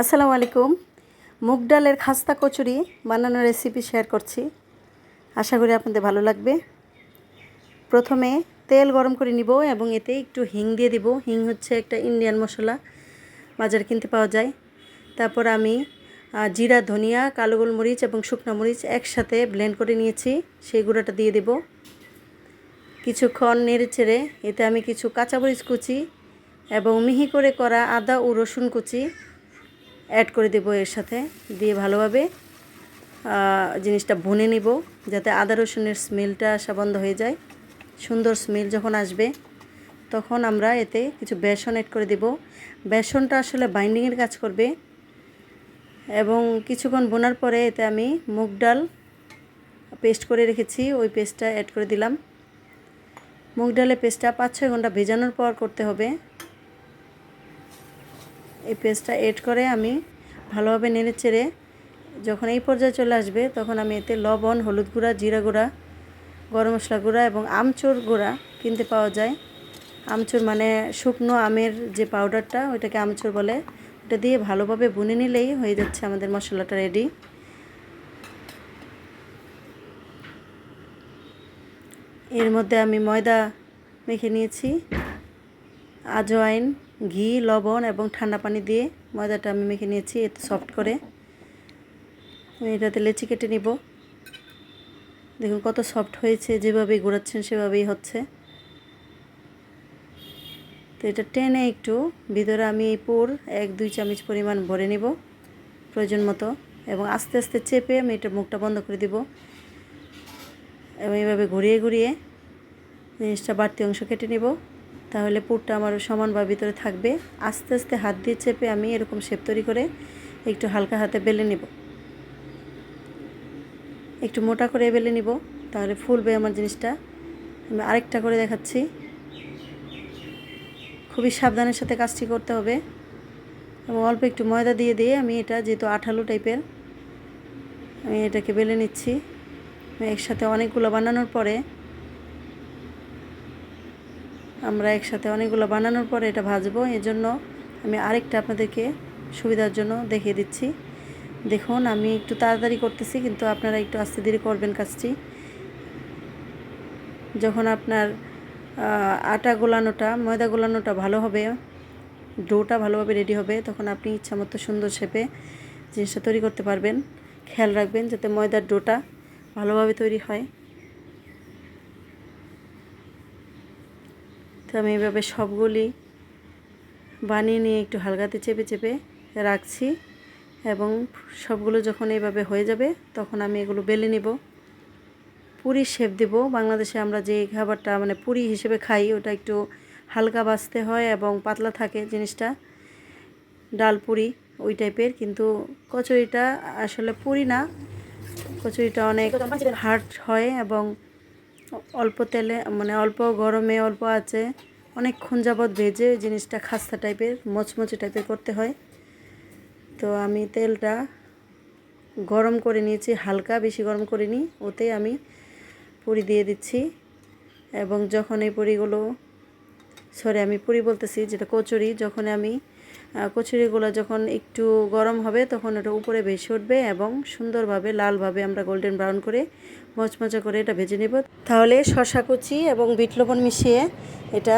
আসসালামু আলাইকুম। মুগ ডালের খাস্তা কচুরি বানানোর রেসিপি শেয়ার করছি। আশা করি আপনাদের ভালো লাগবে। প্রথমে তেল গরম করে নিব এবং এতে একটু হিং দিয়ে দিব। হিং হচ্ছে একটা ইন্ডিয়ান মশলা, বাজারে কিনতে পাওয়া যায়। তারপর আমি জিরা, ধনিয়া, কালো গোলমরিচ এবং শুকনো মরিচ একসাথে ব্লেন্ড করে নিয়েছি। সেই গুঁড়োটা দিয়ে দেব। কিছুক্ষণ নেড়ে চেড়ে এতে আমি কিছু কাঁচামরিচ কুচি এবং মিহি করে করা আদা ও রসুন কুচি অ্যাড করে দেবো এর সাথে, দিয়ে ভালোভাবে জিনিসটা ভুনে নিব, যাতে আদা রসুনের স্মেলটা আসা বন্ধ হয়ে যায়। সুন্দর স্মেল যখন আসবে, তখন আমরা এতে কিছু বেসন অ্যাড করে দেব। বেসনটা আসলে বাইন্ডিংয়ের কাজ করবে, এবং কিছুক্ষণ বোনার পরে এতে আমি মুগ ডাল পেস্ট করে রেখেছি, ওই পেস্টটা অ্যাড করে দিলাম। মুগ ডালের পেস্টটা পাঁচ ছয় ঘণ্টা ভেজানোর পর করতে হবে। এই পেস্টটা এড করে আমি ভালোভাবে নেড়ে চেড়ে যখন এই পর্যায়ে চলে আসবে, তখন আমি এতে লবণ, হলুদ গুঁড়া, জিরা গুঁড়া, গরম মশলা গুঁড়া এবং আমচুর গুঁড়া কিনতে পাওয়া যায়। আমচুর মানে শুকনো আমের যে পাউডারটা ওইটাকে আমচুর বলে। ওটা দিয়ে ভালোভাবে বুনে নিলেই হয়ে যাচ্ছে আমাদের মশলাটা রেডি এর মধ্যে আমি ময়দা মেখে নিয়েছি। আজওয়াইন ঘি, লবণ এবং ঠান্ডা পানি দিয়ে ময়দাটা আমি মেখে নিয়েছি, এতে সফট করে। আমি এটাতে লেচি কেটে নিব। দেখুন কত সফট হয়েছে, যেভাবে ঘোরাচ্ছেন সেভাবেই হচ্ছে। তো এটা টেনে একটু ভিতরে আমি পুর এক, দুই চামচ পরিমাণ ভরে নিব, প্রয়োজন মতো। এবং আস্তে আস্তে চেপে আমি এটা মুখটা বন্ধ করে দিব। এবং এইভাবে ঘুরিয়ে ঘুরিয়ে জিনিসটা বাড়তি অংশ কেটে নিব। তাহলে পুরটা আমার সমানভাবে ভিতরে থাকবে। আস্তে আস্তে হাত দিয়ে চেপে আমি এরকম শেপ তৈরি করে একটু হালকা হাতে বেলে নিব। একটু মোটা করে বেলে নিব, তাহলে ফুলবে আমার জিনিসটা। আমি আরেকটা করে দেখাচ্ছি। খুবই সাবধানের সাথে কাজটি করতে হবে। এবং অল্প একটু ময়দা দিয়ে দিয়ে আমি এটা যেহেতু আঠালো টাইপের, আমি এটাকে বেলে নিচ্ছি। একসাথে অনেকগুলো বানানোর পরে আমরা একসাথে অনেকগুলো বানানোর পরে এটা ভাজবো। এই জন্য আমি আরেকটা আপনাদেরকে সুবিধার জন্য দেখিয়ে দিচ্ছি। দেখুন, আমি একটু তাড়াতাড়ি করতেছি, কিন্তু আপনারা একটু আস্তে ধীরে করবেন কাজটি। যখন আপনার আটা গোলানোটা, ময়দা গোলানোটা ভালো হবে, ডোটা ভালোভাবে রেডি হবে, তখন আপনি ইচ্ছা মতো সুন্দর শেপে জিনিসটা তৈরি করতে পারবেন। খেয়াল রাখবেন যাতে ময়দার ডোটা ভালোভাবে তৈরি হয়। আমি এভাবে সবগুলি বানিয়ে নিয়ে একটু হালকাতে চেপে চেপে রাখছি এবং সবগুলো যখন এইভাবে হয়ে যাবে তখন আমি এগুলো বেলে নিব। পুরি শেপ দেব। বাংলাদেশে আমরা যে খাবারটা মানে পুরি হিসেবে খাই ওটা একটু হালকা বাঁচতে হয় এবং পাতলা থাকে জিনিসটা। ডাল পুরি ওই টাইপের কিন্তু কচুরিটা আসলে পুরি না। কচুরিটা অনেক হার্ড হয় এবং অল্প তেলে মানে অল্প গরমে অল্প আছে অনেকক্ষণ যাবৎ ভেজে জিনিসটা খাস্তা টাইপের, মচমচে টাইপের করতে হয়। তো আমি তেলটা গরম করে নিয়েছি, হালকা বেশি গরম করিনি, ওতে আমি পুরি দিয়ে দিচ্ছি। এবং যখন এই পুরিগুলো, সরি আমি পুরি বলতেছি, যেটা কচুরি, যখন আমি কচুরিগুলো যখন একটু গরম হবে তখন ওটা উপরে ভেসে উঠবে এবং সুন্দরভাবে, লালভাবে আমরা গোল্ডেন ব্রাউন করে মচমচা করে এটা ভেজে নেব। তাহলে শশা কুচি এবং বিট লবণ মিশিয়ে এটা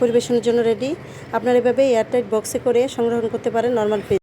পরিবেশনের জন্য রেডি আপনারা এভাবে এয়ারটাইট বক্সে করে সংরক্ষণ করতে পারেন নর্মাল ফ্রিজ